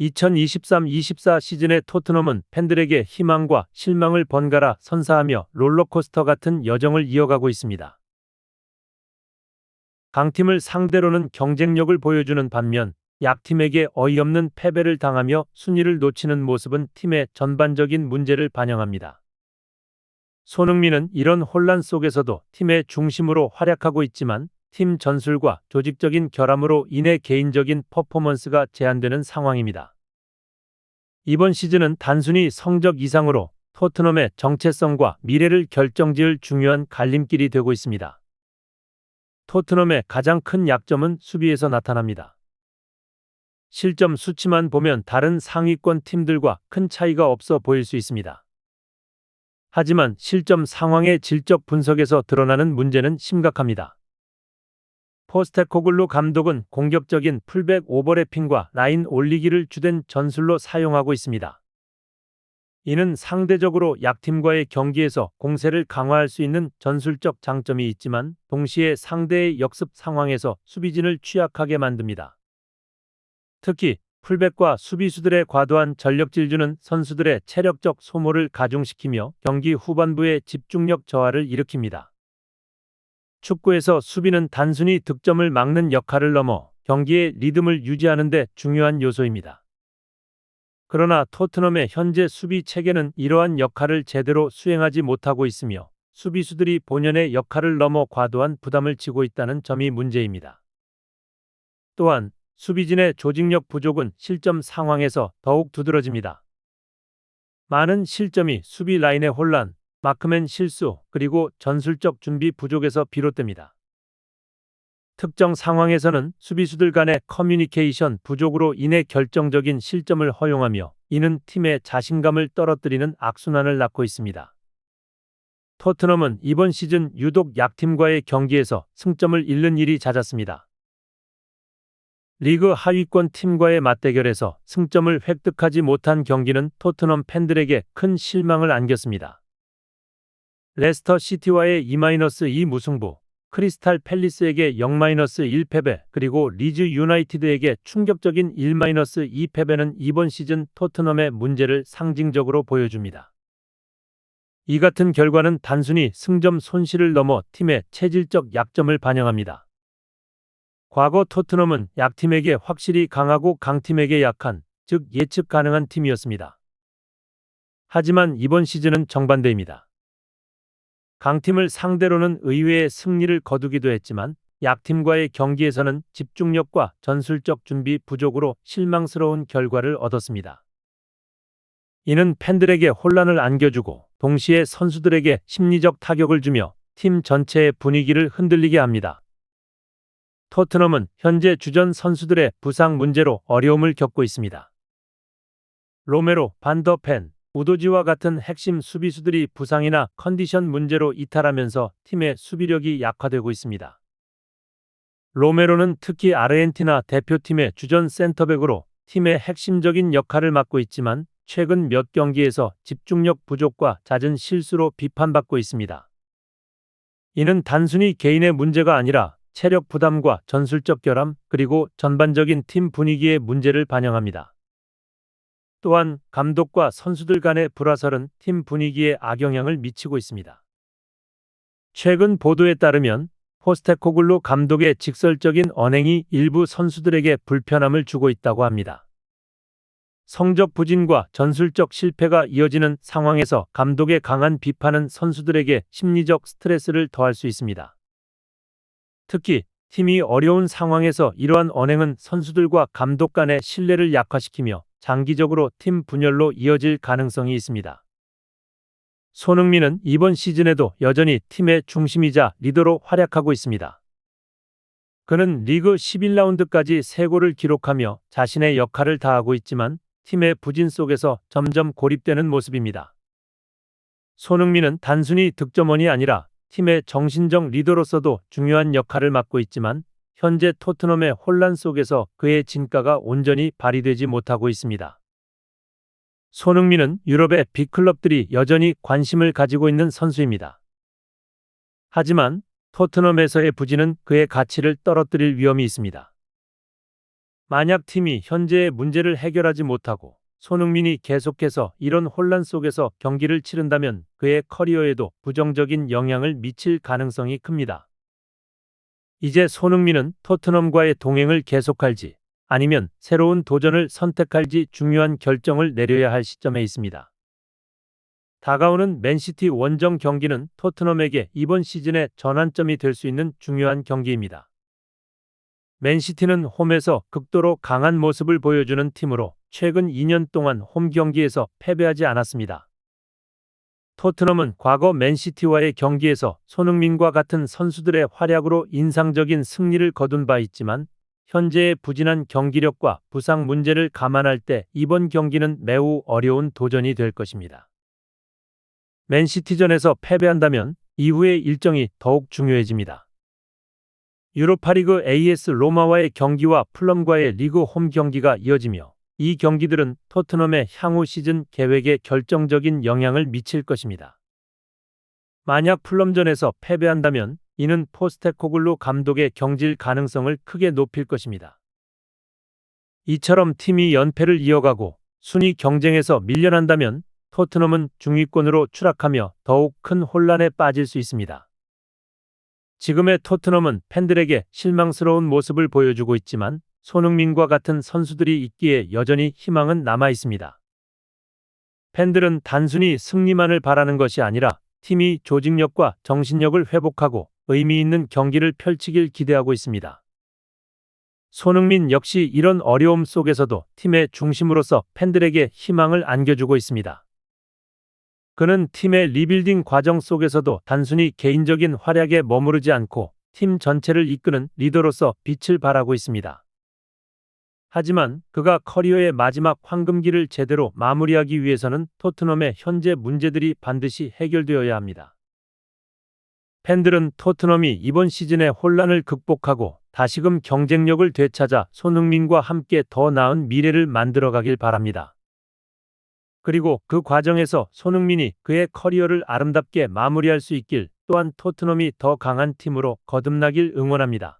2023-24 시즌의 토트넘은 팬들에게 희망과 실망을 번갈아 선사하며 롤러코스터 같은 여정을 이어가고 있습니다. 강팀을 상대로는 경쟁력을 보여주는 반면 약팀에게 어이없는 패배를 당하며 순위를 놓치는 모습은 팀의 전반적인 문제를 반영합니다. 손흥민은 이런 혼란 속에서도 팀의 중심으로 활약하고 있지만 팀 전술과 조직적인 결함으로 인해 개인적인 퍼포먼스가 제한되는 상황입니다. 이번 시즌은 단순히 성적 이상으로 토트넘의 정체성과 미래를 결정지을 중요한 갈림길이 되고 있습니다. 토트넘의 가장 큰 약점은 수비에서 나타납니다. 실점 수치만 보면 다른 상위권 팀들과 큰 차이가 없어 보일 수 있습니다. 하지만 실점 상황의 질적 분석에서 드러나는 문제는 심각합니다. 포스테코글루 감독은 공격적인 풀백 오버래핑과 라인 올리기를 주된 전술로 사용하고 있습니다. 이는 상대적으로 약팀과의 경기에서 공세를 강화할 수 있는 전술적 장점이 있지만 동시에 상대의 역습 상황에서 수비진을 취약하게 만듭니다. 특히 풀백과 수비수들의 과도한 전력 질주는 선수들의 체력적 소모를 가중시키며 경기 후반부의 집중력 저하를 일으킵니다. 축구에서 수비는 단순히 득점을 막는 역할을 넘어 경기의 리듬을 유지하는 데 중요한 요소입니다. 그러나 토트넘의 현재 수비 체계는 이러한 역할을 제대로 수행하지 못하고 있으며 수비수들이 본연의 역할을 넘어 과도한 부담을 지고 있다는 점이 문제입니다. 또한 수비진의 조직력 부족은 실점 상황에서 더욱 두드러집니다. 많은 실점이 수비 라인의 혼란, 마크맨 실수, 그리고 전술적 준비 부족에서 비롯됩니다. 특정 상황에서는 수비수들 간의 커뮤니케이션 부족으로 인해 결정적인 실점을 허용하며 이는 팀의 자신감을 떨어뜨리는 악순환을 낳고 있습니다. 토트넘은 이번 시즌 유독 약팀과의 경기에서 승점을 잃는 일이 잦았습니다. 리그 하위권 팀과의 맞대결에서 승점을 획득하지 못한 경기는 토트넘 팬들에게 큰 실망을 안겼습니다. 레스터 시티와의 2-2 무승부, 크리스탈 팰리스에게 0-1 패배, 그리고 리즈 유나이티드에게 충격적인 1-2 패배는 이번 시즌 토트넘의 문제를 상징적으로 보여줍니다. 이 같은 결과는 단순히 승점 손실을 넘어 팀의 체질적 약점을 반영합니다. 과거 토트넘은 약팀에게 확실히 강하고 강팀에게 약한, 즉 예측 가능한 팀이었습니다. 하지만 이번 시즌은 정반대입니다. 강팀을 상대로는 의외의 승리를 거두기도 했지만 약팀과의 경기에서는 집중력과 전술적 준비 부족으로 실망스러운 결과를 얻었습니다. 이는 팬들에게 혼란을 안겨주고 동시에 선수들에게 심리적 타격을 주며 팀 전체의 분위기를 흔들리게 합니다. 토트넘은 현재 주전 선수들의 부상 문제로 어려움을 겪고 있습니다. 로메로, 반더펜, 우도지와 같은 핵심 수비수들이 부상이나 컨디션 문제로 이탈하면서 팀의 수비력이 약화되고 있습니다. 로메로는 특히 아르헨티나 대표팀의 주전 센터백으로 팀의 핵심적인 역할을 맡고 있지만 최근 몇 경기에서 집중력 부족과 잦은 실수로 비판받고 있습니다. 이는 단순히 개인의 문제가 아니라 체력 부담과 전술적 결함 그리고 전반적인 팀 분위기의 문제를 반영합니다. 또한 감독과 선수들 간의 불화설은 팀 분위기에 악영향을 미치고 있습니다. 최근 보도에 따르면 포스테코글루 감독의 직설적인 언행이 일부 선수들에게 불편함을 주고 있다고 합니다. 성적 부진과 전술적 실패가 이어지는 상황에서 감독의 강한 비판은 선수들에게 심리적 스트레스를 더할 수 있습니다. 특히 팀이 어려운 상황에서 이러한 언행은 선수들과 감독 간의 신뢰를 약화시키며 장기적으로 팀 분열로 이어질 가능성이 있습니다. 손흥민은 이번 시즌에도 여전히 팀의 중심이자 리더로 활약하고 있습니다. 그는 리그 11라운드까지 3골을 기록하며 자신의 역할을 다하고 있지만 팀의 부진 속에서 점점 고립되는 모습입니다. 손흥민은 단순히 득점원이 아니라 팀의 정신적 리더로서도 중요한 역할을 맡고 있지만 현재 토트넘의 혼란 속에서 그의 진가가 온전히 발휘되지 못하고 있습니다. 손흥민은 유럽의 빅클럽들이 여전히 관심을 가지고 있는 선수입니다. 하지만 토트넘에서의 부진은 그의 가치를 떨어뜨릴 위험이 있습니다. 만약 팀이 현재의 문제를 해결하지 못하고 손흥민이 계속해서 이런 혼란 속에서 경기를 치른다면 그의 커리어에도 부정적인 영향을 미칠 가능성이 큽니다. 이제 손흥민은 토트넘과의 동행을 계속할지 아니면 새로운 도전을 선택할지 중요한 결정을 내려야 할 시점에 있습니다. 다가오는 맨시티 원정 경기는 토트넘에게 이번 시즌의 전환점이 될 수 있는 중요한 경기입니다. 맨시티는 홈에서 극도로 강한 모습을 보여주는 팀으로 최근 2년 동안 홈 경기에서 패배하지 않았습니다. 토트넘은 과거 맨시티와의 경기에서 손흥민과 같은 선수들의 활약으로 인상적인 승리를 거둔 바 있지만 현재의 부진한 경기력과 부상 문제를 감안할 때 이번 경기는 매우 어려운 도전이 될 것입니다. 맨시티전에서 패배한다면 이후의 일정이 더욱 중요해집니다. 유로파리그 AS 로마와의 경기와 플럼과의 리그 홈 경기가 이어지며 이 경기들은 토트넘의 향후 시즌 계획에 결정적인 영향을 미칠 것입니다. 만약 플럼전에서 패배한다면 이는 포스테코글루 감독의 경질 가능성을 크게 높일 것입니다. 이처럼 팀이 연패를 이어가고 순위 경쟁에서 밀려난다면 토트넘은 중위권으로 추락하며 더욱 큰 혼란에 빠질 수 있습니다. 지금의 토트넘은 팬들에게 실망스러운 모습을 보여주고 있지만 손흥민과 같은 선수들이 있기에 여전히 희망은 남아 있습니다. 팬들은 단순히 승리만을 바라는 것이 아니라 팀이 조직력과 정신력을 회복하고 의미 있는 경기를 펼치길 기대하고 있습니다. 손흥민 역시 이런 어려움 속에서도 팀의 중심으로서 팬들에게 희망을 안겨주고 있습니다. 그는 팀의 리빌딩 과정 속에서도 단순히 개인적인 활약에 머무르지 않고 팀 전체를 이끄는 리더로서 빛을 발하고 있습니다. 하지만 그가 커리어의 마지막 황금기를 제대로 마무리하기 위해서는 토트넘의 현재 문제들이 반드시 해결되어야 합니다. 팬들은 토트넘이 이번 시즌의 혼란을 극복하고 다시금 경쟁력을 되찾아 손흥민과 함께 더 나은 미래를 만들어가길 바랍니다. 그리고 그 과정에서 손흥민이 그의 커리어를 아름답게 마무리할 수 있길 또한 토트넘이 더 강한 팀으로 거듭나길 응원합니다.